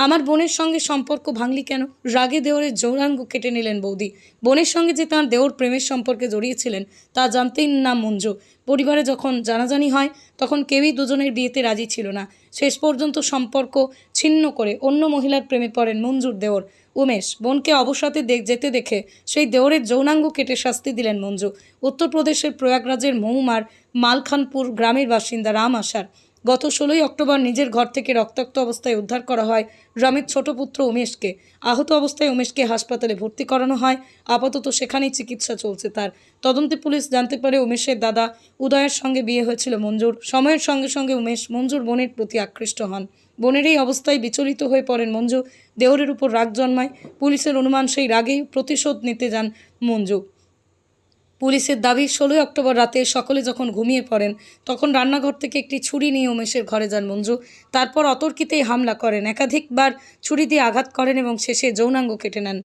আমার বোনের সঙ্গে সম্পর্ক ভাঙলি কেন? রাগে দেওরের যৌনাঙ্গ কেটে নিলেন বৌদি। বোনের সঙ্গে যে তাঁর দেওর প্রেমের সম্পর্কে জড়িয়েছিলেন, তা জানতেই না মঞ্জু। পরিবারে যখন জানাজানি হয়, তখন কেউই দুজনের বিয়েতে রাজি ছিল না। শেষ পর্যন্ত সম্পর্ক ছিন্ন করে অন্য মহিলার প্রেমে পড়েন মঞ্জুর দেওর। উমেশ, বোনকে অবসাতে দেখ যেতে দেখে সেই দেওরের যৌনাঙ্গ কেটে শাস্তি দিলেন মঞ্জু। উত্তরপ্রদেশের প্রয়াগরাজের মহুমার মালখানপুর গ্রামের বাসিন্দা রাম আসার গত ষোলোই অক্টোবর নিজের ঘর থেকে রক্তাক্ত অবস্থায় উদ্ধার করা হয় গ্রামের ছোট পুত্র উমেশকে। আহত অবস্থায় উমেশকে হাসপাতালে ভর্তি করানো হয়। আপাতত সেখানেই চিকিৎসা চলছে তার। তদন্তে পুলিশ জানতে পারে উমেশের দাদা উদয়ের সঙ্গে বিয়ে হয়েছিল মঞ্জুর। সময়ের সঙ্গে সঙ্গে উমেশ মঞ্জুর বোনের প্রতি আকৃষ্ট হন। বোনের এই অবস্থায় বিচলিত হয়ে পড়েন মঞ্জু। দেওরের উপর রাগ জন্মায়। পুলিশের অনুমান সেই রাগেই প্রতিশোধ নিতে যান মঞ্জু। পুলিশের দাবি, ষোলোই অক্টোবর রাতে সকলে যখন ঘুমিয়ে পড়েন, তখন রান্নাঘর থেকে একটি ছুরি নিয়ে উমেশের ঘরে যান মঞ্জু। তারপর অতর্কিতেই হামলা করেন। একাধিকবার ছুরি দিয়ে আঘাত করেন এবং শেষে যৌনাঙ্গ কেটে নেন।